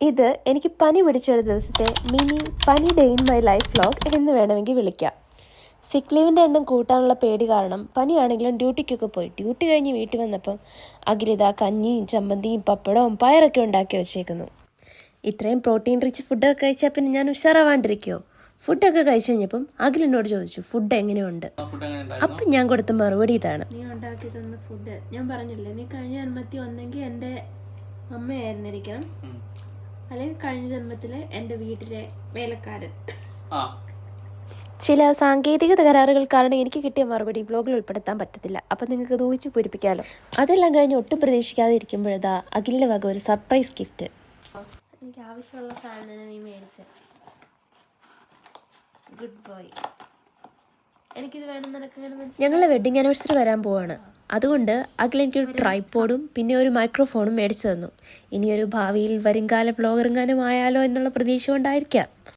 ഇത് എനിക്ക് പനി പിടിച്ച ഒരു ദിവസത്തെ മിനി പനി day in my life vlog എന്ന് വേണമെങ്കിൽ വിളിക്കാം. സിക്ക് ലീവിന്റെ എണ്ണം കൂട്ടാനുള്ള പേടി കാരണം പനിയാണെങ്കിലും ഡ്യൂട്ടിക്കൊക്കെ പോയി. ഡ്യൂട്ടി കഴിഞ്ഞ് വീട്ടിൽ വന്നപ്പം അഖിലിത കഞ്ഞിയും ചമ്മന്തിയും പപ്പടവും പയറൊക്കെ ഉണ്ടാക്കി വെച്ചേക്കുന്നു. ഇത്രയും പ്രോട്ടീൻ റിച്ച് ഫുഡൊക്കെ കഴിച്ചാൽ പിന്നെ ഞാൻ ഉഷാറാവാണ്ടിരിക്കുമോ ഫുഡൊക്കെ കഴിച്ചു കഴിഞ്ഞപ്പം അഖിലിനോട് ചോദിച്ചു ഫുഡ് എങ്ങനെയുണ്ട്? അപ്പം ഞാൻ കൊടുത്ത മറുപടി ഇതാണ്. നീ ഉണ്ടാക്കി തന്ന ഫുഡ് ഞാൻ പറഞ്ഞില്ലേ നീ കഴിഞ്ഞ ജന്മത്തിൽ വന്നെങ്കിൽ എന്റെ അമ്മയായിരുന്നിരിക്കണം. അല്ലെങ്കിൽ കഴിഞ്ഞ ജന്മത്തിലെ എന്റെ വീട്ടിലെ വേലക്കാരൻ. ആ. ചില സാങ്കേതിക തകരാറുകൾ കാരണം എനിക്ക് കിട്ടിയ മറുപടി ബ്ലോഗിൽ ഉൾപ്പെടുത്താൻ പറ്റത്തില്ല. അപ്പം നിങ്ങൾക്ക് ദൂഹിച്ച് പൂരിപ്പിക്കാലോ? പൂരിപ്പിക്കാമല്ലോ അതെല്ലാം കഴിഞ്ഞ് ഒട്ടും പ്രതീക്ഷിക്കാതെ ഇരിക്കുമ്പോഴതാ അഖിലിന്റെ വക ഒരു സർപ്രൈസ് ഗിഫ്റ്റ് എനിക്ക് ആവശ്യമുള്ള സാധനം നീ മേടിച്ച. ഗുഡ് ബോയ് എനിക്കിത് വേണം നിനക്ക് ഞങ്ങളുടെ വെഡിങ് ആനിവേഴ്സറി വരാൻ പോവാണ്. അതുകൊണ്ട് അഖിൽ എനിക്ക് ഒരു ട്രൈപ്പോഡും പിന്നെ ഒരു മൈക്രോഫോണും മേടിച്ചു തന്നു. ഇനിയൊരു ഭാവിയിൽ വരുംകാല വ്ലോഗറിങ്ങാനും ആയാലോ എന്നുള്ള പ്രതീക്ഷ കൊണ്ടായിരിക്കാം.